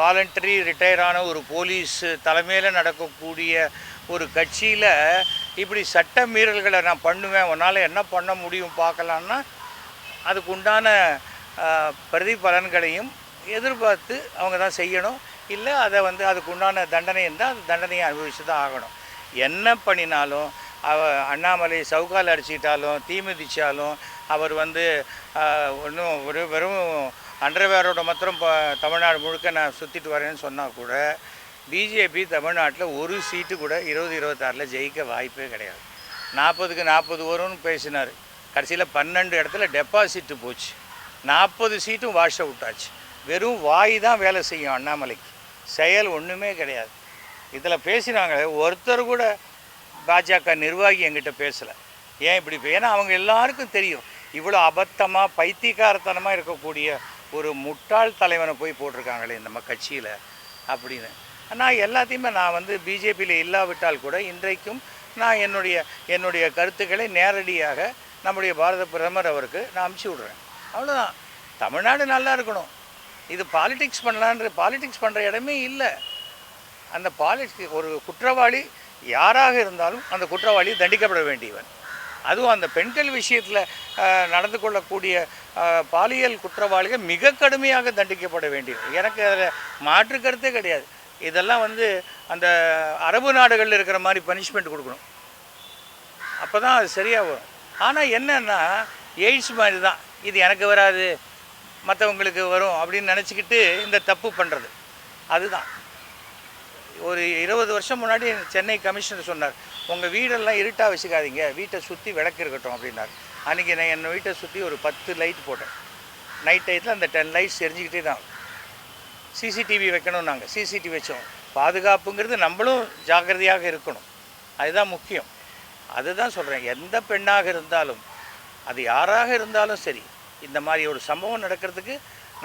Voluntary retire ஆன ஒரு police தலைமையில் நடக்கக்கூடிய ஒரு கட்சியில் இப்படி சட்ட மீறல்களை நான் பண்ணுவேன் உன்னால் என்ன பண்ண முடியும் பார்க்கலான்னா அதுக்கு உண்டான பிரதிபலன்களையும் எதிர்பார்த்து அவங்க தான் செய்யணும். இல்லை அதை வந்து அதுக்கு உண்டான தண்டனை இருந்தால் அது தண்டனையை அனுபவித்து தான் ஆகணும். என்ன பண்ணினாலும் அவ அண்ணாமலை சவுக்கால் அடிச்சிட்டாலும் தீமிதித்தாலும் அவர் வந்து ஒன்றும் ஒரு வெறும் அண்டர்வேரோட மாத்திரம் இப்போ தமிழ்நாடு முழுக்க நான் சுற்றிட்டு வரேன்னு சொன்னால் கூட பிஜேபி தமிழ்நாட்டில் ஒரு சீட்டு கூட இருபது இருபத்தாறில் ஜெயிக்க வாய்ப்பே கிடையாது. நாற்பதுக்கு நாற்பது வரும்னு பேசினார். கடைசியில் பன்னெண்டு இடத்துல டெபாசிட்டு போச்சு. நாற்பது சீட்டும் வாஷ் அவுட் ஆச்சு. வெறும் வாய் தான் வேலை செய்யும் அண்ணாமலைக்கு. செயல் ஒன்றுமே கிடையாது. இதில் பேசினாங்க ஒருத்தர் கூட பாஜக நிர்வாகி என்கிட்ட பேசலை. ஏன் இப்படி ஏன்னா அவங்க எல்லாருக்கும் தெரியும். இவ்வளோ அபத்தமாக பைத்தியக்காரத்தனமாக இருக்கக்கூடிய ஒரு முட்டாள் தலைவனை போய் போட்டிருக்காங்களே நம்ம கட்சியில் அப்படின்னு. நான் எல்லாத்தையுமே நான் வந்து பிஜேபியில் இல்லாவிட்டால் கூட இன்றைக்கும் நான் என்னுடைய என்னுடைய கருத்துக்களை நேரடியாக நம்முடைய பாரத பிரதமர் அவருக்கு நான் அமுச்சு விட்றேன். அவ்வளோதான் தமிழ்நாடு நல்லா இருக்கணும். இது பாலிடிக்ஸ் பண்ணலான்ற பாலிடிக்ஸ் பண்ணுற இடமே இல்லை. அந்த பாலிடிக்ஸ் ஒரு குற்றவாளி யாராக இருந்தாலும் அந்த குற்றவாளி தண்டிக்கப்பட வேண்டியவன். அதுவும் அந்த பெண்கள் விஷயத்தில் நடந்து கொள்ளக்கூடிய பாலியல் குற்றவாளிகள் மிக கடுமையாக தண்டிக்கப்பட வேண்டியது. எனக்கு அதில் மாற்று கருத்தே கிடையாது. இதெல்லாம் வந்து அந்த அரபு நாடுகளில் இருக்கிற மாதிரி பனிஷ்மெண்ட் கொடுக்கணும். அப்போ தான் அது சரியாக வரும். ஆனால் என்னென்னா எய்ட்ஸ் மாதிரி தான் இது எனக்கு வராது மற்றவங்களுக்கு வரும் அப்படின்னு நினச்சிக்கிட்டு இந்த தப்பு பண்ணுறது அதுதான். ஒரு இருபது வருஷம் முன்னாடி சென்னை கமிஷனர் சொன்னார் உங்கள் வீடெல்லாம் இருட்டாக வச்சுக்காதீங்க. வீட்டை சுற்றி விளக்கு இருக்கட்டும் அப்படின்னார். அன்றைக்கி நான் என் வீட்டை சுற்றி ஒரு பத்து லைட் போட்டேன். நைட் டயத்தில் அந்த டென் லைட்ஸ் எரிஞ்சிக்கிட்டே தான். சிசிடிவி வைக்கணும் நாங்கள் சிசிடிவி வச்சோம். பாதுகாப்புங்கிறது நம்மளும் ஜாக்கிரதையாக இருக்கணும். அதுதான் முக்கியம். அதுதான் சொல்கிறேன் எந்த பெண்ணாக இருந்தாலும் அது யாராக இருந்தாலும் சரி இந்த மாதிரி ஒரு சம்பவம் நடக்கிறதுக்கு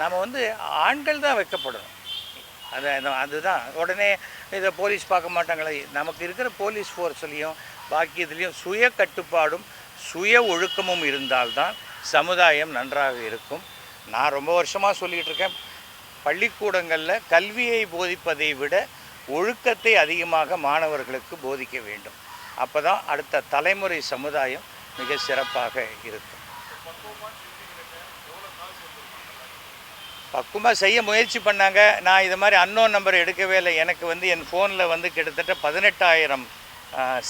நாம் வந்து ஆண்கள் தான் வைக்கப்படணும். அது அதுதான். உடனே இதை போலீஸ் பார்க்க மாட்டாங்களே. நமக்கு இருக்கிற போலீஸ் ஃபோர்ஸ்லேயும் பாக்கி இதுலேயும் சுய கட்டுப்பாடும் சுய ஒழுக்கமும் இருந்தால்தான் சமுதாயம் நன்றாக இருக்கும். நான் ரொம்ப வருஷமாக சொல்லிகிட்டு இருக்கேன். பள்ளிக்கூடங்களில் கல்வியை போதிப்பதை விட ஒழுக்கத்தை அதிகமாக மாணவர்களுக்கு போதிக்க வேண்டும். அப்போ தான் அடுத்த தலைமுறை சமுதாயம் மிக சிறப்பாக இருக்கும். பக்குவமாக செய்ய முயற்சி பண்ணாங்க. நான் இது மாதிரி அன்னோன் நம்பர் எடுக்கவே இல்லை. எனக்கு வந்து என் ஃபோனில் வந்து கிட்டத்தட்ட பதினெட்டாயிரம்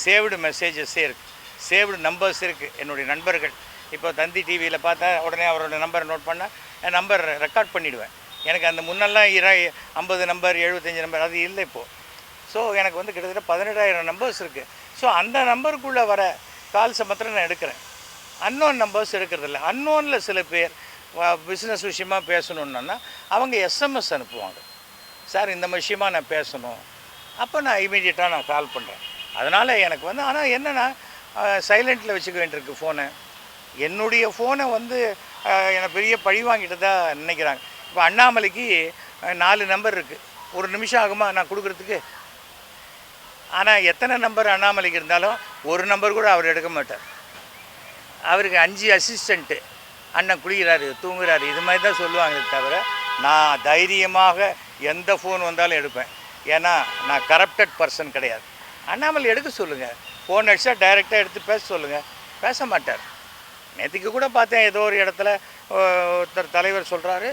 சேவ்டு மெசேஜஸே இருக்குது சேவ்டு நம்பர்ஸ் இருக்குது என்னுடைய நண்பர்கள். இப்போ தந்தி டிவியில் பார்த்தா உடனே அவரோட நம்பரை நோட் பண்ணால் என் நம்பர் ரெக்கார்ட் பண்ணிவிடுவேன் எனக்கு அந்த முன்னெல்லாம் இர ஐம்பது நம்பர் எழுபத்தஞ்சி நம்பர் அது இல்லை இப்போது ஸோ எனக்கு வந்து கிட்டத்தட்ட பதினெட்டாயிரம் நம்பர்ஸ் இருக்குது ஸோ அந்த நம்பருக்குள்ளே வர கால்ஸை மாத்திரம் நான் எடுக்கிறேன். அன்னோன் நம்பர்ஸ் எடுக்கிறதில்ல அன்னோனில் சில பேர் பிஸ்னஸ் விஷயமா பேசணுன்னா அவங்க எஸ்எம்எஸ் அனுப்புவாங்க. சார் இந்த விஷயமா நான் பேசணும். அப்போ நான் இமீடியட்டாக நான் கால் பண்ணுறேன் அதனால் எனக்கு வந்து ஆனால் என்னென்னா சைலண்ட்டில் வச்சுக்க வேண்டியிருக்கு ஃபோனை என்னுடைய ஃபோனை வந்து என்னை பெரிய பழி வாங்கிட்டு தான் நினைக்கிறாங்க. இப்போ அண்ணாமலைக்கு நாலு நம்பர் இருக்குது ஒரு நிமிஷம் ஆகுமா நான் கொடுக்குறதுக்கு? ஆனால் எத்தனை நம்பர் அண்ணாமலைக்கு இருந்தாலும் ஒரு நம்பர் கூட அவர் எடுக்க மாட்டார். அவருக்கு அஞ்சு அசிஸ்டண்ட்டு அண்ணன் குளிக்கிறாரு தூங்குறாரு இது மாதிரி தான் சொல்லுவாங்களே தவிர நான் தைரியமாக எந்த ஃபோன் வந்தாலும் எடுப்பேன். ஏன்னா நான் கரப்டட் பர்சன் கிடையாது. அண்ணாமலை எடுக்க சொல்லுங்கள் ஃபோன் அடித்தா டைரெக்டாக எடுத்து பேச சொல்லுங்கள் பேச மாட்டார். நேற்றுக்கு கூட பார்த்தேன் ஏதோ ஒரு இடத்துல ஒருத்தர் தலைவர் சொல்கிறாரு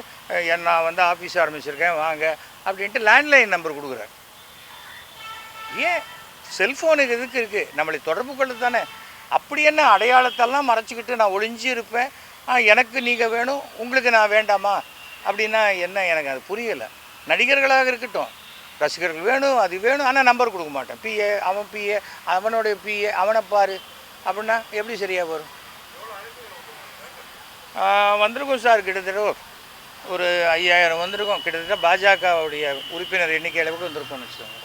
நான் வந்து ஆஃபீஸ் ஆரம்பிச்சிருக்கேன் வாங்க அப்படின்ட்டு லேண்ட்லைன் நம்பர் கொடுக்குறாரு. ஏன்? செல்ஃபோனுக்கு எதுக்கு இருக்குது நம்மளை தொடர்பு கொள்ள தானே அப்படி என்ன அடையாளத்தெல்லாம் மறைச்சிக்கிட்டு நான் ஒளிஞ்சு இருப்பேன் ஆ, எனக்கு நீங்கள் வேணும் உங்களுக்கு நான் வேண்டாமா? அப்படின்னா என்ன எனக்கு அது புரியலை. நடிகர்களாக இருக்கட்டும். ரசிகர்கள் வேணும் அது வேணும் ஆனால் நம்பர் கொடுக்க மாட்டேன். பிஏ அவன் பிஏ அவனுடைய பிஏ அவனை பாரு. அப்படின்னா எப்படி சரியாக வரும்? வந்திருக்கும் சார் கிட்டத்தட்ட ஒரு ஐயாயிரம் வந்திருக்கும். கிட்டத்தட்ட பாஜகவுடைய உறுப்பினர் எண்ணிக்கை அளவுக்கு வந்திருக்கும்னு வச்சுக்கோங்க.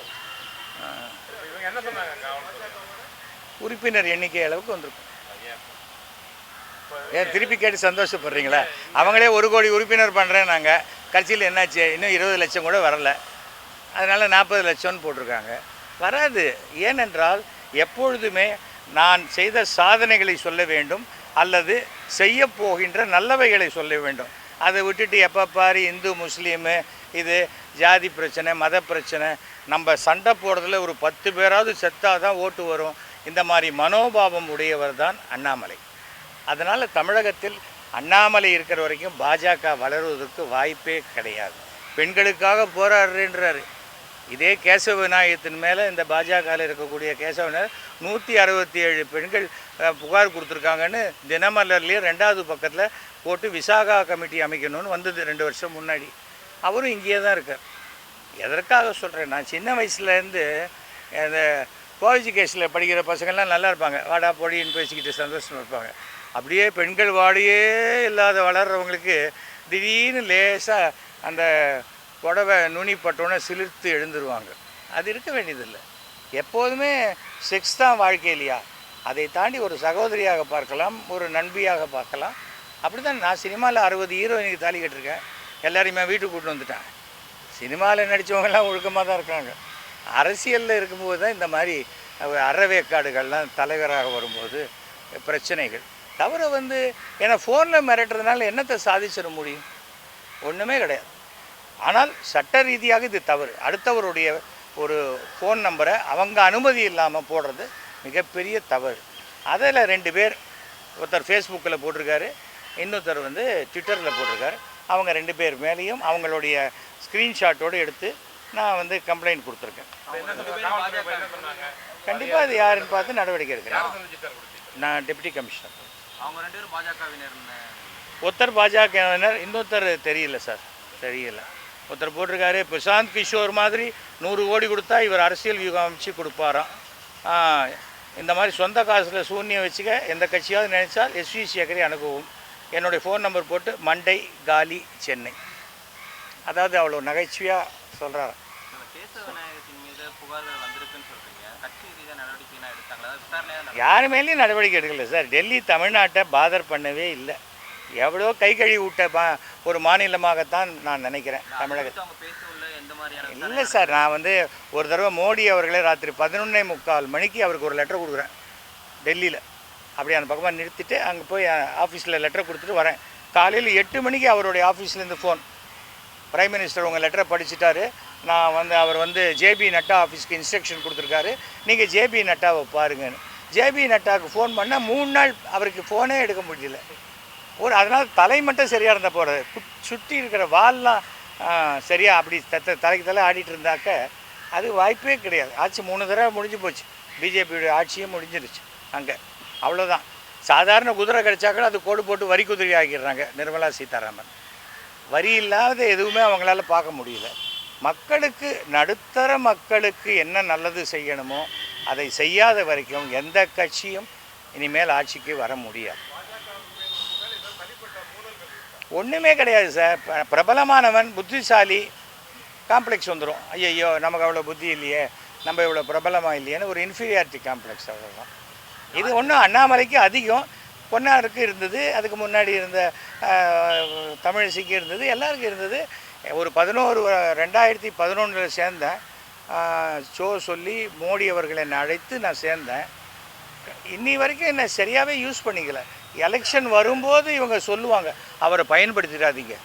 உறுப்பினர் எண்ணிக்கை அளவுக்கு வந்திருக்கும். ஏன் திருப்பி கேட்டு சந்தோஷப்படுறீங்களா? அவங்களே ஒரு கோடி உறுப்பினர் பண்ணுறேன் நாங்கள் கட்சியில் என்னாச்சு? இன்னும் இருபது லட்சம் கூட வரல. அதனால் நாற்பது லட்சம்னு போட்டிருக்காங்க. வராது. ஏனென்றால் எப்பொழுதுமே நான் செய்த சாதனைகளை சொல்ல வேண்டும் அல்லது செய்ய போகின்ற நல்லவைகளை சொல்ல வேண்டும். அதை விட்டுட்டு எப்போ பாரு இந்து முஸ்லீமு இது ஜாதி பிரச்சனை மத பிரச்சனை. நம்ம சண்டை போடுறதுல ஒரு பத்து பேராவது செத்தாக தான் ஓட்டு வரும். இந்த மாதிரி மனோபாவம் உடையவர் தான் அண்ணாமலை. அதனால் தமிழகத்தில் அண்ணாமலை இருக்கிற வரைக்கும் பாஜக வளருவதற்கு வாய்ப்பே கிடையாது. பெண்களுக்காக போராடுறேன்றாரு. இதே கேசவ விநாயகத்தின் மேலே இந்த பாஜகவில் இருக்கக்கூடிய கேசவ விநாயகர் நூற்றி அறுபத்தி ஏழு பெண்கள் புகார் கொடுத்துருக்காங்கன்னு தினமலர்லேயே ரெண்டாவது பக்கத்தில் போட்டு விசாகா கமிட்டி அமைக்கணும்னு வந்தது ரெண்டு வருஷம் முன்னாடி. அவரும் இங்கேயே தான் இருக்கார். எதற்காக சொல்கிறேன் நான் சின்ன வயசுலேருந்து இந்த கோவிஜி கேஸில் படிக்கிற பசங்கள்லாம் நல்லா இருப்பாங்க. வாடா பொடின்னு பேசிக்கிட்டு சந்தோஷமாக இருப்பாங்க. அப்படியே பெண்கள் வாடியே இல்லாத வளர்கிறவங்களுக்கு திடீர்னு லேசாக அந்த புடவை நுனி பட்டோன்னே சிலிர்த்து எழுந்துருவாங்க. அது இருக்க வேண்டியதில்லை. எப்போதுமே செக்ஸ் தான் வாழ்க்கை இல்லையா? அதை தாண்டி ஒரு சகோதரியாக பார்க்கலாம் ஒரு நண்பியாக பார்க்கலாம். அப்படி தான் நான் சினிமாவில் அறுபது ஹீரோயினுக்கு தாலி கட்டிருக்கேன். எல்லாரையுமே வீட்டுக்கு கூட்டு வந்துட்டேன். சினிமாவில் நடித்தவங்கெல்லாம் ஒழுக்கமாக தான் இருக்காங்க. அரசியலில் இருக்கும்போது தான் இந்த மாதிரி அறவேக்காடுகள்லாம் தலைவராக வரும்போது பிரச்சனைகள். தவிர வந்து ஏன்னா ஃபோனில் மிரட்டுறதுனால என்னத்தை சாதிச்சிட முடியும்? ஒன்றுமே கிடையாது. ஆனால் சட்ட ரீதியாக இது தவறு. அடுத்தவருடைய ஒரு ஃபோன் நம்பரை அவங்க அனுமதி இல்லாமல் போடுறது மிகப்பெரிய தவறு. அதில் ரெண்டு பேர் ஒருத்தர் ஃபேஸ்புக்கில் போட்டிருக்காரு இன்னொருத்தர் வந்து ட்விட்டரில் போட்டிருக்காரு. அவங்க ரெண்டு பேர் மேலேயும் அவங்களுடைய ஸ்க்ரீன்ஷாட்டோடு எடுத்து நான் வந்து கம்ப்ளைண்ட் கொடுத்துருக்கேன். கண்டிப்பாக அது யாருன்னு பார்த்து நடவடிக்கை எடுக்கிறேன் நான் டெப்டி கமிஷனர் அவங்க ரெண்டு பேரும் பாஜகவினர்னு ஒருத்தர் பாஜகவினர் இன்னொருத்தர் தெரியல சார் தெரியல. ஒருத்தர் போட்டிருக்காரு பிரசாந்த் கிஷோர் மாதிரி நூறு கோடி கொடுத்தா இவர் அரசியல் வியூகம் அமைச்சு கொடுப்பாராம் இந்த மாதிரி சொந்த காசில் சூன்யம் வச்சுக்க எந்த கட்சியாவது நினைச்சால் எஸ்வி சேகரை அணுகவும். என்னுடைய ஃபோன் நம்பர் போட்டு மண்டை காலி சென்னை. அதாவது அவ்வளோ நகைச்சுவையாக சொல்கிறார் நம்ம கேசவ விநாயகத்தின் மீது புகார்கள் வந்திருக்குன்னு சொல்றீங்க கட்சி ரீதியாக நடவடிக்கைனா எடுத்தாங்களா அதாவது விசாரணையாக நடந்தா? யார் மேலேயும் நடவடிக்கை எடுக்கல சார். டெல்லி தமிழ்நாட்டை பாதர் பண்ணவே இல்லை. எவ்வளோ கை கழுவி விட்ட ஒரு மாநிலமாகத்தான் நான் நினைக்கிறேன் அது தமிழக குறித்து அவங்க பேசவுள்ள எந்த மாதிரியான இல்லை சார். நான் வந்து ஒரு தடவை மோடி அவர்களே ராத்திரி பதினொன்னே முக்கால் மணிக்கு அவருக்கு ஒரு லெட்டர் கொடுக்குறேன். டெல்லியில். அப்படி அந்த பக்கமாக நிறுத்திட்டு அங்கே போய் ஆஃபீஸில் லெட்டர் கொடுத்துட்டு வரேன். காலையில் எட்டு மணிக்கு அவருடைய ஆஃபீஸ்லேருந்து ஃபோன் பிரைம் மினிஸ்டர் உங்கள் லெட்டரை படிச்சுட்டாரு. நான் வந்து அவர் வந்து ஜேபி நட்டா ஆஃபீஸ்க்கு இன்ஸ்ட்ரக்ஷன் கொடுத்துருக்காரு. நீங்கள் ஜேபி நட்டாவை பாருங்கன்னு. ஜேபி நட்டாவுக்கு ஃபோன் பண்ணால் மூணு நாள் அவருக்கு ஃபோனே எடுக்க முடியல. ஒரு அதனால் தலை மட்டும் சரியாக இருந்தால் போகிறது சுற்றி இருக்கிற வால்லாம் சரியாக அப்படி தத்த தலைக்கு தலை ஆடிட்டு இருந்தாக்க அது வாய்ப்பே கிடையாது. ஆட்சி மூணு தடவை முடிஞ்சு போச்சு. பிஜேபியோட ஆட்சியும் முடிஞ்சிருச்சு அங்கே. அவ்வளோதான் சாதாரண குதிரை கிடைச்சா கூட அது கோடு போட்டு வரி குதிரை ஆக்கிடுறாங்க நிர்மலா சீதாராமன். வரி இல்லாத எதுவுமே அவங்களால பார்க்க முடியல. மக்களுக்கு நடுத்தர மக்களுக்கு என்ன நல்லது செய்யணுமோ அதை செய்யாத வரைக்கும் எந்த கட்சியும் இனிமேல் ஆட்சிக்கு வர முடியாது. ஒன்றுமே கிடையாது சார். ப- பிரபலமானவன் புத்திசாலி காம்ப்ளெக்ஸ் வந்துடும் ஐயையோ நமக்கு அவ்வளோ புத்தி இல்லையே நம்ம இவ்வளோ பிரபலமாக இல்லையேன்னு ஒரு இன்ஃபீரியாரிட்டி காம்ப்ளெக்ஸ் அவ்வளோதான் இது ஒன்றும் அண்ணாமலைக்கு அதிகம் பொன்னாருக்கு இருந்தது அதுக்கு முன்னாடி இருந்த தமிழிசைக்கு இருந்தது எல்லாருக்கும் இருந்தது. ஒரு பதினோரு ரெண்டாயிரத்தி பதினொன்றில் சேர்ந்தேன். ஷோ சொல்லி மோடி அவர்கள் என்னை அழைத்து நான் சேர்ந்தேன். இன்னி வரைக்கும் என்னை சரியாகவே யூஸ் பண்ணிக்கல. எலெக்ஷன் வரும்போது இவங்க சொல்லுவாங்க அவரை பயன்படுத்திடாதீங்க.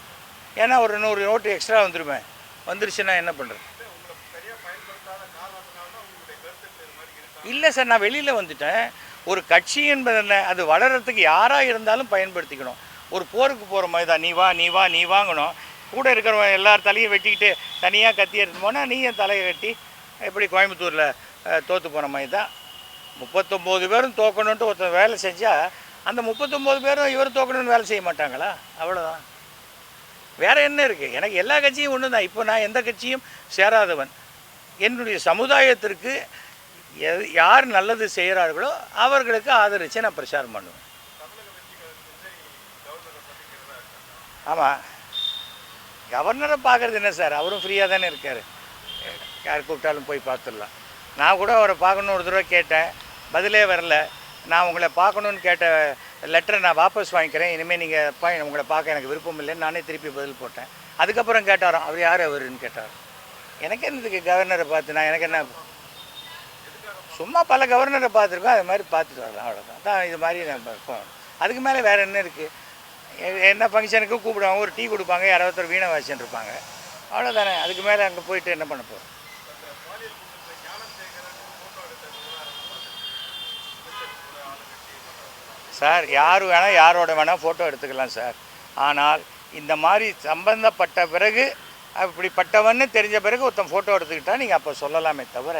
ஏன்னா ஒரு நூறு நோட்டு எக்ஸ்ட்ரா வந்துருமே. வந்துருச்சுன்னா என்ன பண்ணுறது இல்லை சார் நான் வெளியில் வந்துட்டேன். ஒரு கட்சி என்பது என்ன? அது வளர்கிறதுக்கு யாராக இருந்தாலும் பயன்படுத்திக்கணும். ஒரு போருக்கு போகிற மாதிரி தான். நீ வா நீ வா நீ வாங்கணும். கூட இருக்கிறவன் எல்லார் தலையும் வெட்டிக்கிட்டு தனியாக கத்தி எடுத்து போனால் நீ என் தலையை வெட்டி எப்படி கோயம்புத்தூரில் தோற்று போன மாதிரி தான். முப்பத்தொம்போது பேரும் தோக்கணுன்ட்டு ஒருத்தர் வேலை செஞ்சால் அந்த முப்பத்தொம்போது பேரும் இவர் தோக்கணும்னு வேலை செய்ய மாட்டாங்களா? அவ்வளோதான் வேறு என்ன இருக்குது எனக்கு எல்லா கட்சியும் ஒன்று தான் இப்போ நான் எந்த கட்சியும் சேராதவன். என்னுடைய சமுதாயத்திற்கு எது யார் நல்லது செய்கிறார்களோ அவர்களுக்கு ஆதரித்து நான் பிரச்சாரம் பண்ணுவேன். ஆமாம் கவர்னரை பார்க்குறது என்ன சார்? அவரும் ஃப்ரீயாக தானே இருக்கார். யார் கூப்பிட்டாலும் போய் பார்த்துடலாம். நான் கூட அவரை பார்க்கணும் ஒரு தடவை கேட்டேன். பதிலே வரல. நான் உங்களை பார்க்கணுன்னு கேட்ட லெட்டரை நான் வாபஸ் வாங்கிக்கிறேன். இனிமேல் நீங்கள் பா உங்களை பார்க்க எனக்கு விருப்பம் இல்லைன்னு நானே திருப்பி பதில் போட்டேன். அதுக்கப்புறம் கேட்டாராம் அவர் யார் அவருன்னு கேட்டார். எனக்கு என்னதுக்கு கவர்னரை பார்த்து நான் எனக்கு என்ன? சும்மா பல கவர்னரை பார்த்துருக்கோம். அது மாதிரி பார்த்துட்டு வரலாம். அவ்வளோதான் தான் இது மாதிரி நான் அதுக்கு மேலே வேறு என்ன இருக்குது என்ன ஃபங்க்ஷனுக்கு கூப்பிடுவாங்க ஒரு டீ கொடுப்பாங்க யாராவது ஒருத்தர் வீணை வாசிச்சுட்டு இருப்பாங்க. அவ்வளோதானே அதுக்கு மேலே அங்கே போயிட்டு என்ன பண்ண போகிறோம் சார் யார் வேணால் யாரோட வேணால் ஃபோட்டோ எடுத்துக்கலாம் சார். ஆனால் இந்த மாதிரி சம்பந்தப்பட்ட பிறகு அப்படிப்பட்டவன்னு தெரிஞ்ச பிறகு ஒருத்தன் ஃபோட்டோ எடுத்துக்கிட்டால் நீங்கள் அப்போ சொல்லலாமே தவிர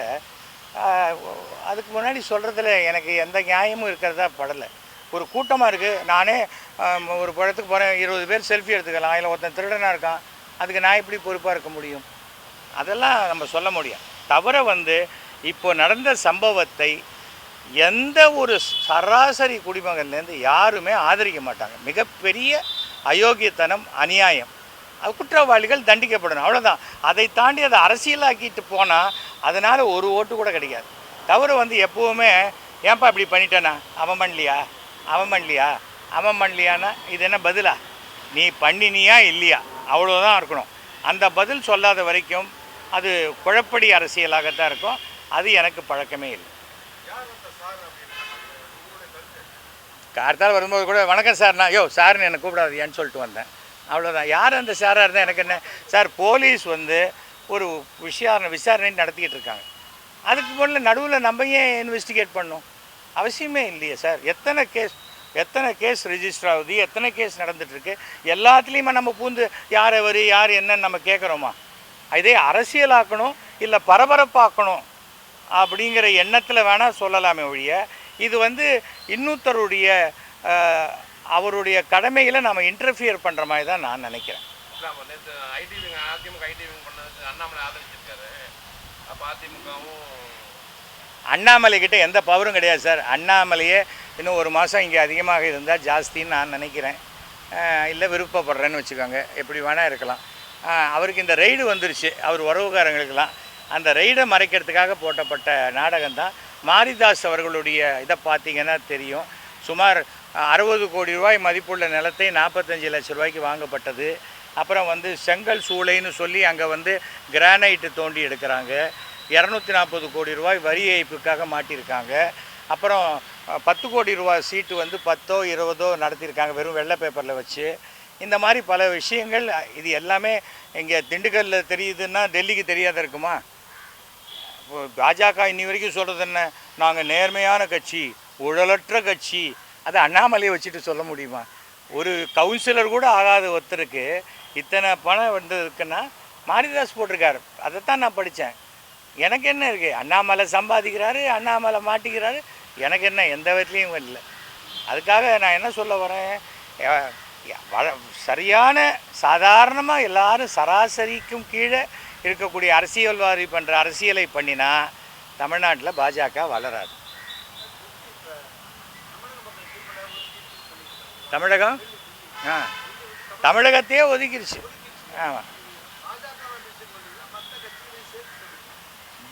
அதுக்கு முன்னாடி சொல்கிறதுல எனக்கு எந்த நியாயமும் இருக்கிறதா படலை. ஒரு கூட்டமாக இருக்குது நானே ஒரு படத்துக்கு போகிறேன் இருபது பேர் செல்ஃபி எடுத்துக்கலாம். அதில் ஒருத்தன் திருடனாக இருக்கான். அதுக்கு நான் எப்படி பொறுப்பாக இருக்க முடியும்? அதெல்லாம் நம்ம சொல்ல முடியும். தவிர வந்து இப்போ நடந்த சம்பவத்தை எந்த ஒரு சராசரி குடிமகன்லேருந்து யாருமே ஆதரிக்க மாட்டாங்க. மிகப்பெரிய அயோக்கியத்தனம் அநியாயம். அது குற்றவாளிகள் தண்டிக்கப்படணும். அவ்வளோதான் அதை தாண்டி அதை அரசியலாக்கிட்டு போனால் அதனால் ஒரு ஓட்டு கூட கிடைக்காது. தவிர வந்து எப்போவுமே ஏன்பா இப்படி பண்ணிட்டேனா? அவன் பண்ணலையா? அவன் பண்ணலையா? அவன் பண்ணலையானா இது என்ன பதிலா? நீ பண்ணினியா இல்லையா? அவ்வளோதான் இருக்கணும். அந்த பதில் சொல்லாத வரைக்கும் அது குழப்படி அரசியலாகத்தான் இருக்கும். அது எனக்கு பழக்கமே இல்லை. கார்த்தால் வரும்போது கூட வணக்கம் சார்னா யோ சார்னு என்னை கூப்பிடாதியான்னு சொல்லிட்டு வந்தேன். அவ்வளோதான் யார் அந்த சாராக இருந்தால் எனக்கு என்ன? சார் போலீஸ் வந்து ஒரு விசாரணை விசாரணை நடத்திக்கிட்டு இருக்காங்க. அதுக்கு முன்னே நடுவில் நம்ம ஏன் இன்வெஸ்டிகேட் பண்ணோம் அவசியமே இல்லையே சார். எத்தனை கேஸ் எத்தனை கேஸ் ரிஜிஸ்டர் ஆகுது எத்தனை கேஸ் நடந்துகிட்ருக்கு எல்லாத்துலேயுமே நம்ம பூந்து யார் எவர் யார் என்னன்னு நம்ம கேட்குறோமா இதே அரசியலாக்கணும் இல்லை பரபரப்பாக்கணும் அப்படிங்கிற எண்ணத்தில் வேணால் சொல்லலாமே ஒழிய இது வந்து இன்னொருத்தருடைய அவருடைய கடமையில் நம்ம இன்டர்ஃபியர் பண்ணுற மாதிரி தான் நான் நினைக்கிறேன். ஐடி அதிமுக அண்ணாமலை ஆதரிச்சிருக்காரு. அதிமுகவும் அண்ணாமலை கிட்ட எந்த பவரும் கிடையாது சார். அண்ணாமலையே இன்னும் ஒரு மாதம் இங்கே அதிகமாக இருந்தால் ஜாஸ்தின்னு நான் நினைக்கிறேன். இல்லை விருப்பப்படுறேன்னு வச்சுக்கோங்க. எப்படி வேணால் இருக்கலாம். அவருக்கு இந்த ரெய்டு வந்துருச்சு. அவர் உறவுக்காரங்களுக்கெல்லாம். அந்த ரெய்டை மறைக்கிறதுக்காக போட்டப்பட்ட நாடகம் தான். மாரிதாஸ் அவர்களுடைய இதை பார்த்தீங்கன்னா தெரியும். சுமார் அறுபது கோடி ரூபாய் மதிப்புள்ள நிலத்தை நாற்பத்தஞ்சு லட்ச ரூபாய்க்கு வாங்கப்பட்டது. அப்புறம் வந்து செங்கல் சூளைன்னு சொல்லி அங்கே வந்து கிரானைட்டு தோண்டி எடுக்கிறாங்க. இரநூத்தி நாற்பது கோடி ரூபாய் வரி ஏய்ப்புக்காக மாட்டியிருக்காங்க. அப்புறம் பத்து கோடி ரூபாய் சீட்டு வந்து பத்தோ இருபதோ நடத்தியிருக்காங்க வெறும் வெள்ளை பேப்பரில் வச்சு. இந்த மாதிரி பல விஷயங்கள் இது எல்லாமே இங்கே திண்டுக்கல்லில் தெரியுதுன்னா டெல்லிக்கு தெரியாத இருக்குமா? இப்போ பாஜக இன்னி வரைக்கும் சொல்கிறது என்ன? நாங்கள் நேர்மையான கட்சி உழலற்ற கட்சி அதை அண்ணாமலையை வச்சுட்டு சொல்ல முடியுமா? ஒரு கவுன்சிலர் கூட ஆகாத ஒருத்தருக்கு இத்தனை பணம் வந்ததுக்குன்னா மாரிதாஸ் போட்டிருக்காரு. அதைத்தான் நான் படித்தேன். எனக்கு என்ன இருக்குது அண்ணாமலை சம்பாதிக்கிறாரு அண்ணாமலை மாட்டிக்கிறாரு. எனக்கு என்ன எந்த விதத்துலேயும் இல்லை. அதுக்காக நான் என்ன சொல்ல வரேன்? வள- சரியான சாதாரணமாக எல்லாரும் சராசரிக்கும் கீழே இருக்கக்கூடிய அரசியல்வாதி பண்ணுற அரசியலை பண்ணினா தமிழ்நாட்டில் பாஜக வளராது. தமிழகம்? ஆ. தமிழகத்தையே ஒதுக்கிடுச்சு ஆமாம்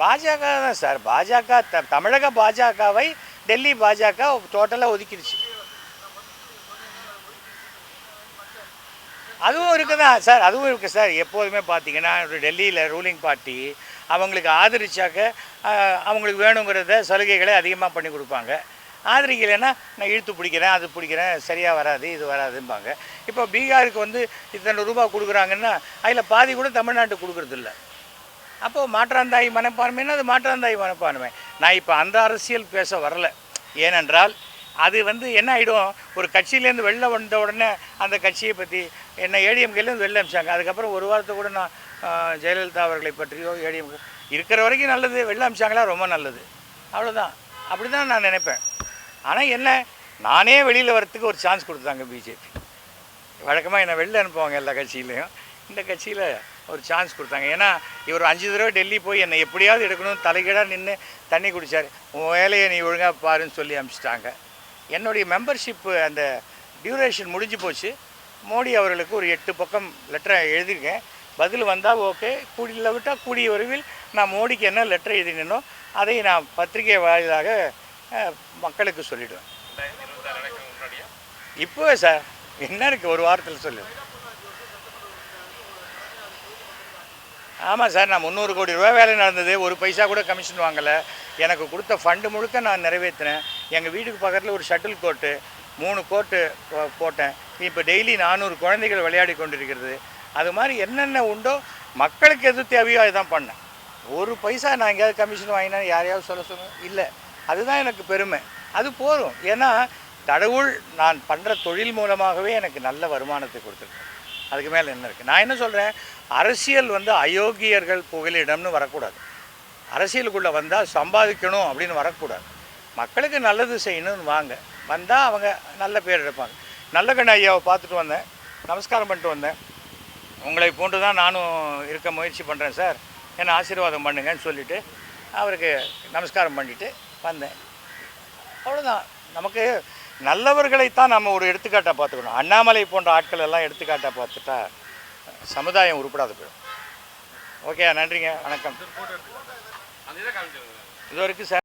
பாஜக தான் சார். பாஜக த தமிழக பாஜகவை டெல்லி பாஜக டோட்டலாக ஒதுக்கிடுச்சு. அதுவும் இருக்குதா சார். அதுவும் இருக்குது சார். எப்போதுமே பார்த்தீங்கன்னா ஒரு டெல்லியில் ரூலிங் பார்ட்டி அவங்களுக்கு ஆதரிச்சாக்க அவங்களுக்கு வேணுங்கிறத சலுகைகளை அதிகமாக பண்ணி கொடுப்பாங்க. ஆதரிக்கலைன்னா நான் இழுத்து பிடிக்கிறேன் அது பிடிக்கிறேன் சரியாக வராது இது வராதும்பாங்க. இப்போ பீகாருக்கு வந்து இத்தனை ரூபா கொடுக்குறாங்கன்னா அதில் பாதி கூட தமிழ்நாட்டுக்கு கொடுக்குறதில்ல. அப்போது மாற்றாந்தாய் மனப்பான்மைன்னா அது மாற்றாந்தாய் மனப்பான்மை. நான் இப்போ அந்த அரசியல் பேச வரல. ஏனென்றால் அது வந்து என்ன ஆகிடும் ஒரு கட்சியிலேருந்து வெளில வந்த உடனே அந்த கட்சியை பற்றி என்ன ஏடிஎம்கேலேருந்து வெளில அமிச்சாங்க. அதுக்கப்புறம் ஒரு வாரத்தை கூட நான் ஜெயலலிதா அவர்களை பற்றியோ ஏடிஎம் இருக்கிற வரைக்கும் நல்லது. வெளில அமிச்சாங்களா? ரொம்ப நல்லது. அவ்வளோதான் அப்படி தான் நான் நினைப்பேன். ஆனால் என்ன? நானே வெளியில் வரத்துக்கு ஒரு சான்ஸ் கொடுத்தாங்க பிஜேபி வழக்கமாக என்னை வெளில அனுப்புவாங்க எல்லா கட்சியிலையும். இந்த கட்சியில் ஒரு சான்ஸ் கொடுத்தாங்க. ஏன்னா இவர் அஞ்சு தடவை டெல்லி போய் என்னை எப்படியாவது எடுக்கணும் தலைகீழாக நின்று தண்ணி குடித்தார் உன் வேலையை நீ ஒழுங்காக பாருன்னு சொல்லி அனுப்பிச்சிட்டாங்க. என்னுடைய மெம்பர்ஷிப்பு அந்த டியூரேஷன் முடிஞ்சு போச்சு. மோடி அவர்களுக்கு ஒரு எட்டு பக்கம் லெட்டரை எழுதியிருக்கேன். பதில் வந்தால் ஓகே கூடியில் விட்டால் கூடிய விரைவில் நான் மோடிக்கு என்ன லெட்டர் எழுதினோ அதை நான் பத்திரிகை வாயிலாக மக்களுக்கு முன்னாடியே? இப்போவே சார் என்ன இருக்குது ஒரு வாரத்தில் சொல்லு. ஆமாம் சார் நான் முந்நூறு கோடி ரூபா வேலை நடந்தது ஒரு பைசா கூட கமிஷன் வாங்கலை. எனக்கு கொடுத்த ஃபண்டு முழுக்க நான் நிறைவேற்றினேன் எங்கள் வீட்டுக்கு பக்கத்தில் ஒரு ஷட்டில் கோர்ட்டு மூணு கோர்ட்டு போ- போட்டேன். இப்போ டெய்லி நானூறு குழந்தைகள் விளையாடி கொண்டிருக்கிறது. அது மாதிரி என்னென்ன உண்டோ மக்களுக்கு எது தேவையோ அதுதான் பண்ணேன். ஒரு பைசா நான் எங்கேயாவது கமிஷன் வாங்கினா யாரையாவது சொல்ல சொல்லுங்க இல்லை. அதுதான் எனக்கு பெருமை. அது போதும். ஏன்னா கடவுள் நான் பண்ணுற தொழில் மூலமாகவே எனக்கு நல்ல வருமானத்தை கொடுத்துருக்கேன் அதுக்கு மேலே என்ன இருக்குது நான் என்ன சொல்கிறேன் அரசியல் வந்து அயோக்கியர்கள் புகலிடம்னு வரக்கூடாது. அரசியலுக்குள்ளே வந்தால் சம்பாதிக்கணும் அப்படின்னு வரக்கூடாது. மக்களுக்கு நல்லது செய்யணும்னு வாங்க. வந்தால் அவங்க நல்ல பேர் எடுப்பாங்க. நல்ல கண்ண ஐயாவை பார்த்துட்டு வந்தேன். நமஸ்காரம் பண்ணிட்டு வந்தேன். உங்களை போன்று தான் நானும் இருக்க முயற்சி பண்ணுறேன் சார். என்னை ஆசீர்வாதம் பண்ணுங்கன்னு சொல்லிவிட்டு அவருக்கு நமஸ்காரம் பண்ணிவிட்டு வந்தேன். அவ்வளோதான் நமக்கு நல்லவர்களைத்தான் நம்ம ஒரு எடுத்துக்காட்டாக பார்த்துக்கணும். அண்ணாமலை போன்ற ஆட்கள் எல்லாம் எடுத்துக்காட்டாக பார்த்துட்டா சமுதாயம் உருப்படாது போயிடும். ஓகே நன்றிங்க. வணக்கம். இது வரைக்கும் சார்